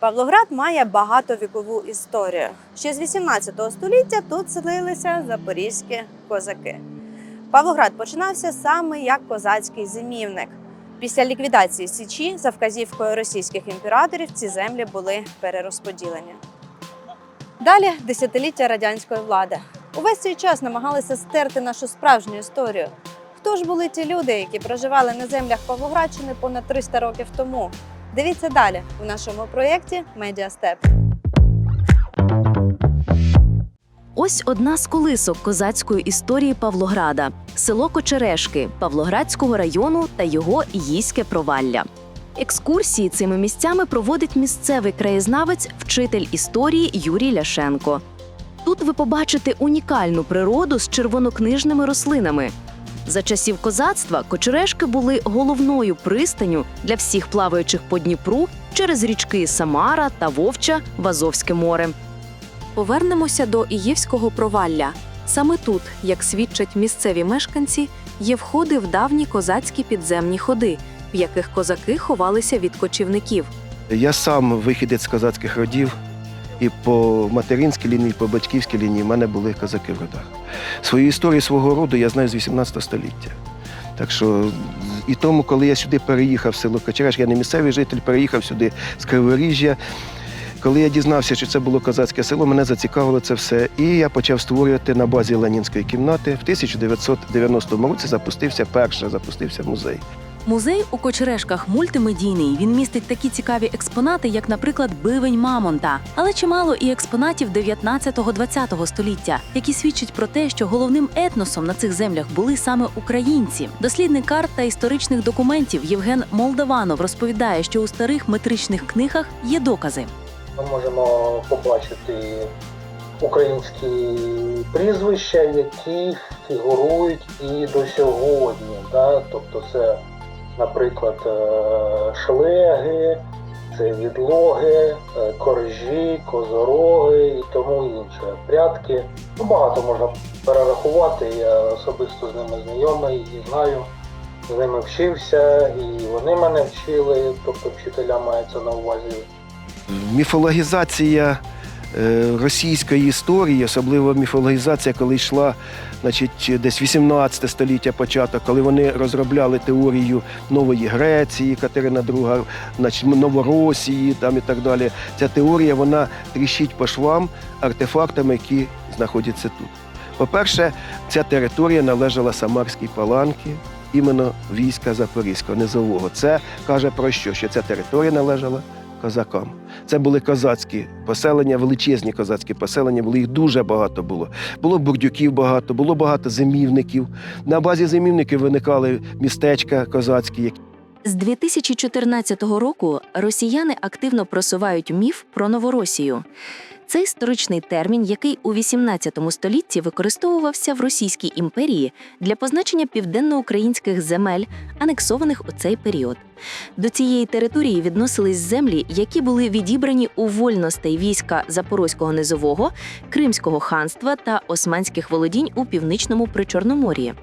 Павлоград має багатовікову історію. Ще з 18 століття тут селилися запорізькі козаки. Павлоград починався саме як козацький зимівник. Після ліквідації Січі за вказівкою російських імператорів ці землі були перерозподілені. Далі десятиліття радянської влади. Увесь цей час намагалися стерти нашу справжню історію. Хто ж були ті люди, які проживали на землях Павлоградщини понад 300 років тому? Дивіться далі у нашому проєкті Медіастеп. Ось одна з колисок козацької історії Павлограда село Кочерешки Павлоградського району та його Їське провалля. Екскурсії цими місцями проводить місцевий краєзнавець, вчитель історії Юрій Ляшенко. Тут ви побачите унікальну природу з червонокнижними рослинами. За часів козацтва Кочерешки були головною пристаню для всіх плаваючих по Дніпру через річки Самара та Вовча в Азовське море. Повернемося до Іївського провалля. Саме тут, як свідчать місцеві мешканці, є входи в давні козацькі підземні ходи, в яких козаки ховалися від кочівників. Я сам вихідець з козацьких родів, і по материнській лінії, і по батьківській лінії в мене були козаки в родах. Свою історію свого роду я знаю з 18 століття. Так що і тому, коли я сюди переїхав в село Кочереш, я не місцевий житель, переїхав сюди з Криворіжжя. Коли я дізнався, що це було козацьке село, мене зацікавило це все. І я почав створювати на базі Ленінської кімнати. В 1990 році запустився перший запустився музей. Музей у Кочерешках мультимедійний. Він містить такі цікаві експонати, як, наприклад, бивень Мамонта, але чимало і експонатів 19-20 століття, які свідчать про те, що головним етносом на цих землях були саме українці. Дослідник карт та історичних документів Євген Молдаванов розповідає, що у старих метричних книгах є докази. ми можемо побачити українські прізвища, які фігурують і до сьогодні. Да? Тобто це, наприклад, е, шлеги, це відлоги, е, коржі, козороги і тому інше. Прятки. Ну, багато можна перерахувати. Я особисто з ними знайомий і знаю. З ними вчився, і вони мене вчили, тобто вчителя мається на увазі Міфологізація російської історії, особливо міфологізація, коли йшла значить, десь 18 століття початок, коли вони розробляли теорію нової Греції, Катерина II, значить, Новоросії там і так далі. Ця теорія вона тріщить по швам артефактами, які знаходяться тут. По-перше, ця територія належала Самарській паланці, іменно війська Запорізького, низового. Це каже про що? Що ця територія належала козакам. Це були козацькі поселення, величезні козацькі поселення, були їх дуже багато було. Було бурдюків багато, було багато зимівників. На базі зимівників виникали містечка козацькі, З 2014 року росіяни активно просувають міф про Новоросію. Це історичний термін, який у 18 столітті використовувався в Російській імперії для позначення південноукраїнських земель, анексованих у цей період. До цієї території відносились землі, які були відібрані у вольностей війська Запорозького низового, Кримського ханства та османських володінь у північному Причорномор'ї.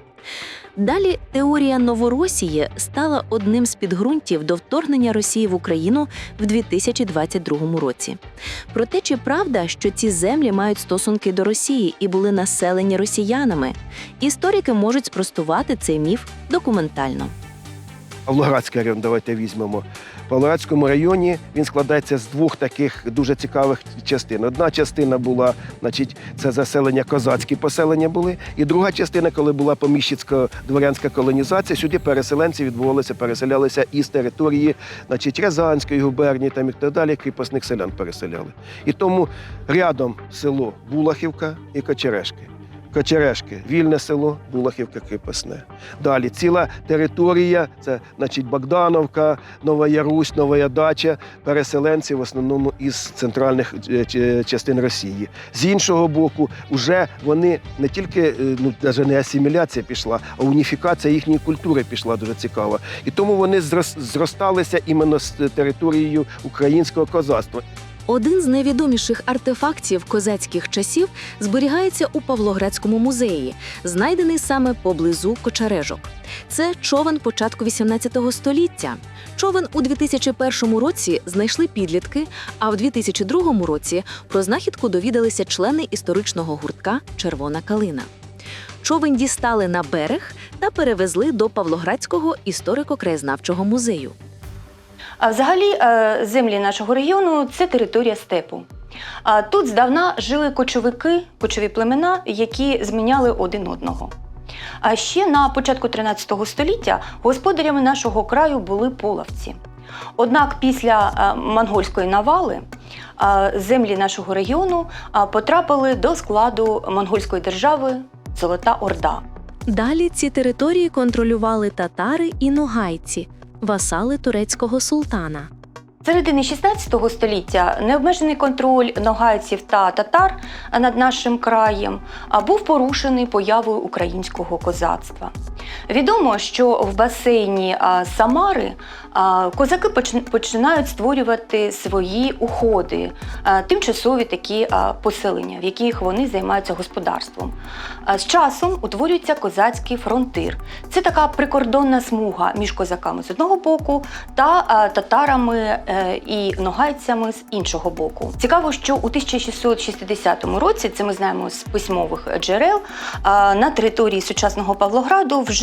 Далі теорія Новоросії стала одним з підґрунтів до вторгнення Росії в Україну в 2022 році. Проте чи правда, що ці землі мають стосунки до Росії і були населені росіянами? Історики можуть спростувати цей міф документально. Павлоградський район, давайте візьмемо. В Павлоградському районі він складається з двох таких дуже цікавих частин. Одна частина була, значить, це заселення козацькі поселення були, і друга частина, коли була поміщицька дворянська колонізація, сюди переселенці відбувалися, переселялися із території, значить, Рязанської губернії там і так далі, кріпосних селян переселяли. І тому рядом село Булахівка і Кочерешки. Кочерешки, вільне село, Булахівка кріпосне. Далі ціла територія, це значить Богдановка, Нова Ярусь, Нова Дача, переселенці в основному із центральних е, частин Росії. З іншого боку, вже вони не тільки е, ну навіть не асиміляція пішла, а уніфікація їхньої культури пішла дуже цікава. І тому вони зрос- зросталися іменно з територією українського козацтва. Один з найвідоміших артефактів козацьких часів зберігається у Павлоградському музеї, знайдений саме поблизу Кочережок. Це човен початку XVIII століття. Човен у 2001 році знайшли підлітки, а в 2002 році про знахідку довідалися члени історичного гуртка Червона калина. Човен дістали на берег та перевезли до Павлоградського історико-краєзнавчого музею. А взагалі, е, землі нашого регіону це територія степу. А Тут здавна жили кочовики, кочові племена, які зміняли один одного. А ще на початку 13 століття господарями нашого краю були половці. Однак після е, монгольської навали е, землі нашого регіону потрапили до складу монгольської держави Золота Орда. Далі ці території контролювали татари і ногайці, васали турецького султана. Середини 16 століття необмежений контроль ногайців та татар над нашим краєм був порушений появою українського козацтва. Відомо, що в басейні Самари козаки починають створювати свої уходи, тимчасові такі поселення, в яких вони займаються господарством. З часом утворюється козацький фронтир. Це така прикордонна смуга між козаками з одного боку та татарами е, і ногайцями з іншого боку. Цікаво, що у 1660 році, це ми знаємо з письмових джерел, на території сучасного Павлограду вже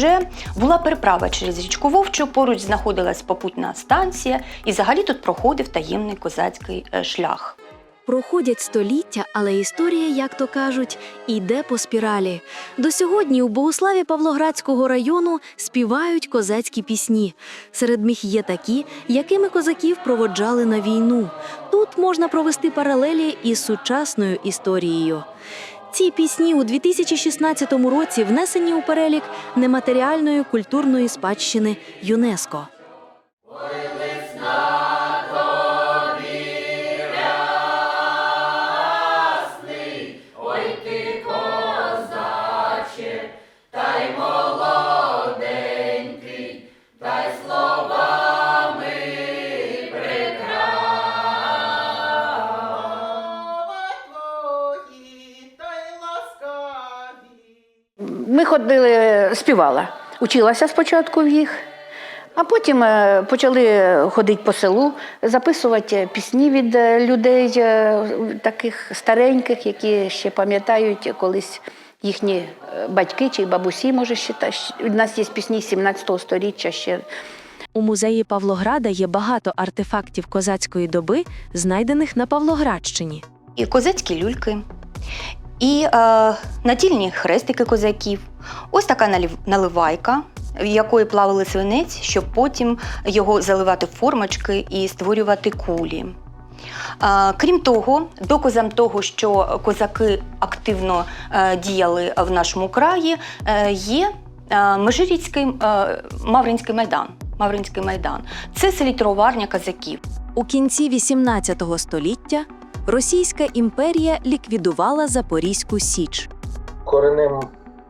була переправа через річку Вовчу. Поруч знаходилась попутна станція, і взагалі тут проходив таємний козацький е, шлях. Проходять століття, але історія, як то кажуть, іде по спіралі. До сьогодні у Богославі Павлоградського району співають козацькі пісні. Серед них є такі, якими козаків проводжали на війну. Тут можна провести паралелі із сучасною історією. Ці пісні у 2016 році внесені у перелік нематеріальної культурної спадщини ЮНЕСКО. Ми ходили, співала, училася спочатку в їх, а потім е, почали ходити по селу, записувати пісні від е, людей е, таких стареньких, які ще пам'ятають колись їхні батьки чи бабусі, може, ще та- У нас є пісні 17 століття ще У музеї Павлограда є багато артефактів козацької доби, знайдених на Павлоградщині. і козацькі люльки, і е, натільні хрестики козаків. Ось така наливайка, в якої плавали свинець, щоб потім його заливати в формочки і створювати кулі. Е, Крім того, доказом того, що козаки активно е, діяли в нашому краї, е, є Межиріцький Мавринський майдан. Мавринський майдан це селітроварня козаків. У кінці XVIII століття Російська імперія ліквідувала Запорізьку Січ. Коренним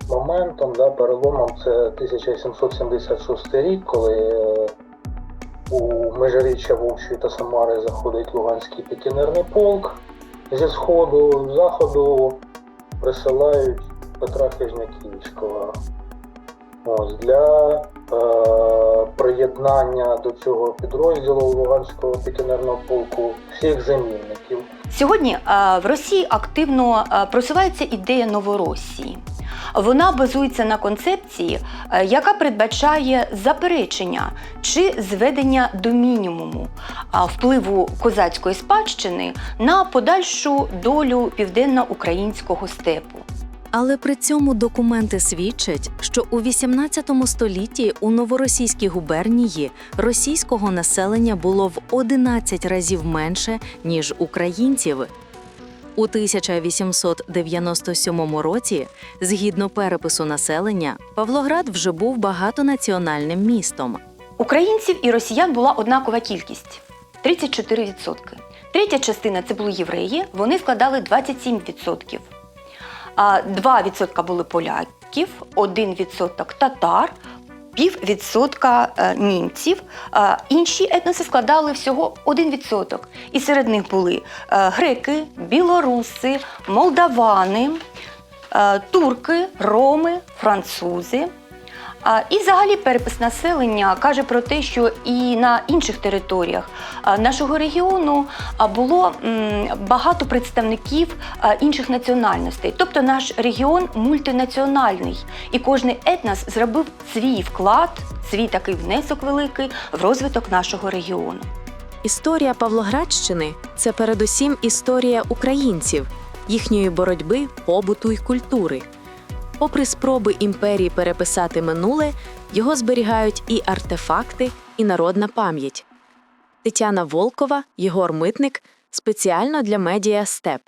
моментом, да, переломом це 1776 рік, коли е, у межиріччя Вовчої та Самари заходить Луганський пікінерний полк. Зі сходу, заходу присилають Петра Хижняківського. Ось, для е, приєднання до цього підрозділу Луганського пікінерного полку всіх замінників. Сьогодні е, в Росії активно е, просувається ідея Новоросії. Вона базується на концепції, е, яка передбачає заперечення чи зведення до мінімуму впливу козацької спадщини на подальшу долю південно-українського степу. Але при цьому документи свідчать, що у XVIII столітті у новоросійській губернії російського населення було в 11 разів менше, ніж українців. У 1897 році, згідно перепису населення, Павлоград вже був багатонаціональним містом. Українців і росіян була однакова кількість 34%. Третя частина це були євреї, вони складали 27%. А 2% були поляків, 1% татар, піввідсотка е, німців. Інші етноси складали всього 1%. І серед них були е, греки, білоруси, молдавани, е, турки, роми, французи. І взагалі перепис населення каже про те, що і на інших територіях нашого регіону було багато представників інших національностей. Тобто наш регіон мультинаціональний, і кожний етнос зробив свій вклад, свій такий внесок великий в розвиток нашого регіону. Історія Павлоградщини це передусім історія українців, їхньої боротьби, побуту й культури. Попри спроби імперії переписати минуле, його зберігають і артефакти, і народна пам'ять. Тетяна Волкова, Єгор Митник спеціально для медіа Степ.